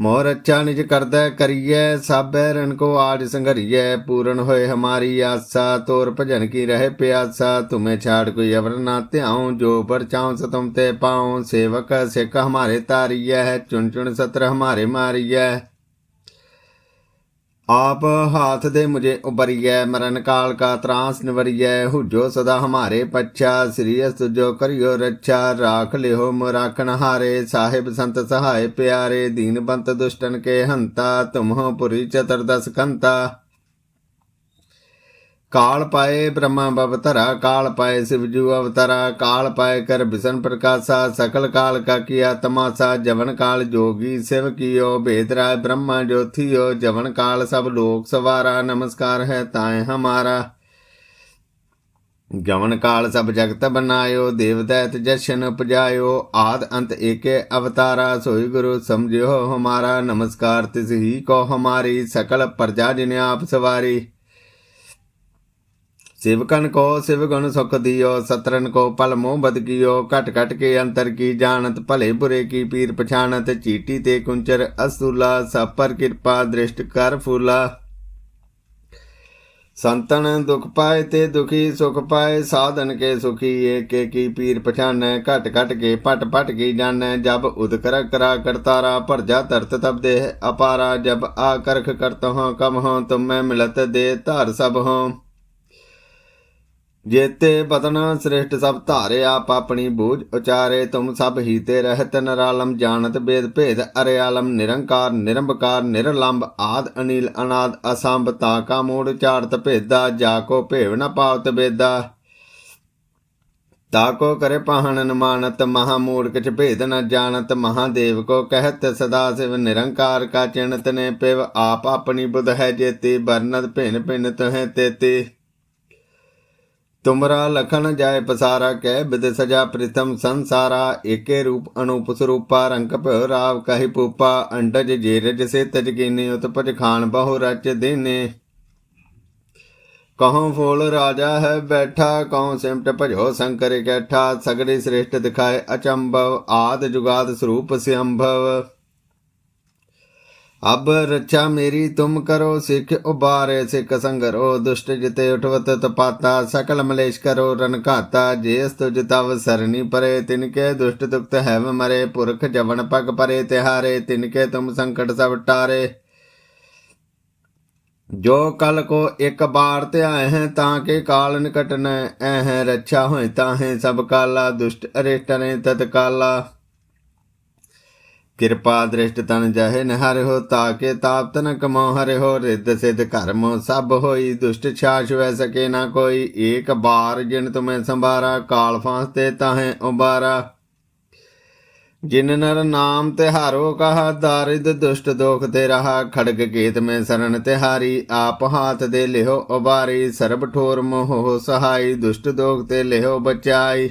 ਮੋਰ ਅੱਛਾ ਨਿਜ ਕਰਦਾ ਕਰੀਐ, ਸਾਬੈ ਰਣ ਕੋ ਆਜ ਸੰਘਰੀਐ, ਪੂਰਨ ਹੋਏ ਹਮਾਰੀ ਆਸਾ, ਤੋਰ ਭਜਨ ਕੀ ਰਹੇ ਪਿਆਸਾ, ਤੁਮੇ ਛਾੜ ਕੋਈ ਅਵਰ ਨਾ ਧਿਆਉ, ਜੋ ਪਰ ਚਾਉ ਸਤਮ ਤੇ ਪਾਉ, ਸੇਵਕ ਸਿੱਖ ਹਮਾਰੇ ਤਾਰੀਐ, ਚੁਣ ਚੁਣ ਸਤਰ ਹਮਾਰੇ ਮਾਰੀਐ। ਆਪ ਹਾਥ ਦੇ ਮੁਝੇ ਉਬਰੀਐ, ਮਰਨ ਕਾਲ ਕਾ ਤਰਾਸ ਨਿਵਰੀਐ, ਹੁਜੋ ਸਦਾ ਹਮਾਰੇ ਪੱਛਾ, ਸ੍ਰੀ ਅਸ ਕਰਿਓ ਰੱਛਾ, ਰਾਖ ਲਿਓ ਮਰਾਖਣ ਹਾਰੇ, ਸਾਹਿਬ ਸੰਤ ਸਹਾਇ ਪਿਆਰੇ, ਦੀਨ ਬੰਤ ਦੁਸ਼ਟਨ ਕੇ ਹੰਤਾ, ਤੁਮਹੁ ਪੁਰੀ ਚਤਰਦਸ ਕੰਤਾ। ਕਾਲ ਪਾਏ ਬ੍ਰਹਮਾ ਬਵਤਰਾ ਕਾਲ ਪਾਏ ਸਿਵਜੂ ਅਵਤਰਾ, ਕਾਲ ਪਾਏ ਕਰ ਬਿਸ਼ਨ ਪ੍ਰਕਾਸ਼ਾ, ਸਕਲ ਕਾਲ ਕਾ ਕੀਆ ਤਮਾਸਾ ਜਵਨ ਕਾਲ ਜੋਗੀ ਸਿਵ ਕੀਓ ਭੇਦਰਾ ਬ੍ਰਹਮਾ ਜੋਥਿਓ, ਜਵਨ ਕਾਲ ਸਭ ਲੋਕ ਸਵਾਰਾ, ਨਮਸਕਾਰ ਹੈ ਤਾਏ ਹਮਾਰਾ। ਜਵਨ ਕਾਲ ਸਭ ਜਗਤ ਬਨਾਇਓ, ਦੇਵਦੈਤ ਜਸ਼ਨ ਉਪਜਾਇਓ, ਆਦ ਅੰਤ ਏਕੇ ਅਵਤਾਰਾ, ਸੋਈ ਗੁਰੂ ਸਮਝਿਓ ਹਮਾਰਾ, ਨਮਸਕਾਰ ਤਿਸ ਹੀ ਕੋ ਹਮਾਰੀ, ਸਕਲ ਪ੍ਰਜਾ ਜਿਨ ਆਪ ਸਵਾਰੀ। ਸਿਵਕਨ ਕੋ ਸਿਵਗੁਣ ਸੁਖ ਦਿਓ, ਸਤਰਨ ਕੋ ਪਲ ਮੋਹ ਬਦ ਕੀਓ, ਘਟ ਘਟ ਕੇ ਅੰਤਰ ਕੀ ਜਾਣਤ, ਭਲੇ ਬੁਰੇ ਕੀ ਪੀਰ ਪਛਾਨਤ ਚੀਟੀ ਤੇ ਕੁੰਚਰ ਅਸੂਲਾ, ਸਭ ਪਰ ਕਿਰਪਾ ਦ੍ਰਿਸ਼ਟ ਕਰ ਫੂਲਾ। ਸੰਤਨ ਦੁਖ ਪਾਏ ਤੇ ਦੁਖੀ ਸੁਖ ਪਾਏ, ਸਾਧਨ ਕੇ ਸੁਖੀ, ਏਕੇ ਕੀ ਪੀਰ ਪਛਾਨੈ, ਘਟ ਘਟ ਕੇ ਪਟ ਪਟ ਕੀ ਜਾਣੈ, ਜਬ ਉਦਕਰ ਕਰਾ ਕਰਤਾਰਾ ਭਰਜਾ ਤਰਤ ਤਬ ਦੇ ਅਪਾਰਾ, ਜਬ ਆ ਕਰਖ ਕਰਤ ਹਾਂ, ਕਮ ਹਾਂ, ਤੁਮੈ ਮਿਲਤ ਦੇ ਧਾਰ ਸਭ ਹਾਂ। ਜੇਤੇ ਬਤਨ ਸ੍ਰਿਸ਼ਟ ਸਭ ਧਾਰੇ ਆਪ ਆਪਣੀ ਬੂਝ ਉਚਾਰੇ, ਤੁਮ ਸਭ ਹੀਤੇ ਰਹਿਤ ਨਰਾਲਮ ਜਾਣਤ ਬੇਦ ਭੇਦ ਅਰਿਆਲਮ, ਨਿਰੰਕਾਰ, ਨਿਰੰਬਕਾਰ, ਨਿਰਲੰਬ ਆਦ ਅਨੀਲ, ਅਨਾਦ ਅਸੰਭ ਤਾਕਾ ਮੂੜ ਚਾਰਤ ਭੇਦਾ, ਜਾ ਕੋ ਭੇਵ ਨ ਪਾਵਤ ਬੇਦਾ। ਤਾਕੋ ਕਰੇ ਪਾਹਣ ਨਮਾਨਤ ਮਹਾ ਮੂੜ ਕਿਛ ਭੇਦ ਨ ਜਾਣਤ ਮਹਾਦੇਵ ਕੋ ਕਹਿਤ, ਸਦਾ ਸਿਵ ਨਿਰੰਕਾਰ ਕਾ ਚਿਣਤ ਨੇ ਪਿਵ ਆਪ ਆਪਣੀ ਬੁਧ ਹੈ ਜੇਤੀ ਬਰਨਤ ਭਿਨ ਭਿਨ ਤਹੈ ਤੇਤੀ। ਤੁਮਰਾ ਲਖਨ ਜਾਏ ਪਸਾਰਾ ਕਹਿ ਬਿਦ ਸਜਾ ਪ੍ਰਿਥਮ ਸੰਸਾਰਾ, ਏਕੇ ਰੂਪ ਅਨੂਪ ਸਰੂਪਾ, ਰੰਗ ਭਇ ਰਾਵ ਕਹਿ ਪੂਪਾ, ਅੰਡਜ ਜੇਰਜ ਸੇ ਤਜ ਕੀਨੇ ਉਤਪਜ ਖਾਨ ਬਹੁ ਰਚ ਦੇਨੇ। ਕਹਉ ਫੋਲ ਰਾਜਾ ਹੈ ਬੈਠਾ, ਕਹਉ ਸਿਮਟ ਭਜੋ ਸ਼ੰਕਰ ਕੈਠਾ ਸਗੜੇ ਸ੍ਰੇਸ਼ਟ ਦਿਖਾਏ ਅਚੰਭਵ, ਆਦ ਜੁਗਾਦ ਸਰੂਪ ਸਿਅੰਭਵ। ਅਬ ਰੱਛਾ ਮੇਰੀ, ਤੁਮ ਕਰੋ ਸਿੱਖ ਉਬਾਰੇ, ਸਿੱਖ ਸੰਗਰੋ, ਦੁਸ਼ਟ ਜਿਤੇ ਉਠਵਤ ਤਪਾਤਾ, ਸਕਲ ਮਲੇਸ਼ ਕਰੋ ਰਨ ਘਾਤਾ ਜੇਸ ਤੁਜ ਤਵ ਸਰਨੀ ਪਰੇ ਤਿਨਕੇ ਦੁਸ਼ਟ ਦੁਖਤ ਹੈਵ ਮਰੇ, ਪੁਰਖ ਜਵਨ ਪਗ ਪਰੇ, ਤਿਹਾਰੇ ਤਿਨਕੇ ਤੁਮ ਸੰਕਟ ਸਭ ਟਾਰੇ। ਜੋ ਕਲ ਕੋ ਇੱਕ ਬਾਰ ਧਿਆਏ ਹੈ, ਤਾਂ ਕੇ ਕਾਲ ਨਿਕਟ ਨ ਐਹ ਰੱਛਾ ਹੋਇ ਤਾਹੇ ਸਭ ਕਾਲਾ, ਦੁਸ਼ਟ ਅਰੇਟਨੇ ਤਤਕਾਲਾ। ਕਿਰਪਾ ਦ੍ਰਿਸ਼ਟ ਤਨ ਜਹੇ ਨ ਹੋ ਤਾਕੇ ਤਾਪ ਤਨ ਕਮੋ ਹਰਿ ਹੋ ਰਿੱਧ ਸਿਧ ਕਰਮ ਸਭ ਹੋਈ ਦੁਸ਼ਟ ਛਾਛ ਵੈ ਸਕੇ ਨਾ ਕੋਈ, ਏਕ ਬਾਰ ਜਿਨ ਤੁਮੇ ਸੰਭਾਰਾ, ਕਾਲ ਫਾਂਸ ਤੇ ਤਾਹੇ ਉਬਾਰਾ। ਜਿਨ ਨਰ ਨਾਮ ਤੇ ਹਾਰੋ ਕਹਾ, ਦਾਰਿਦ ਦੁਸ਼ਟ ਦੋਖ ਤੇ ਰਹਾ, ਖੜਗ ਕੇਤ ਮੈਂ ਸਰਨ ਤੇ ਹਾਰੀ ਆਪ ਹਾਥ ਦੇ ਲਿਓ ਉਬਾਰੀ, ਸਰਬ ਠੋਰ ਮੋਹ ਸਹਾਈ, ਦੁਸ਼ਟ ਦੋਖ ਤੇ ਲਿਓ ਬਚਾਈ।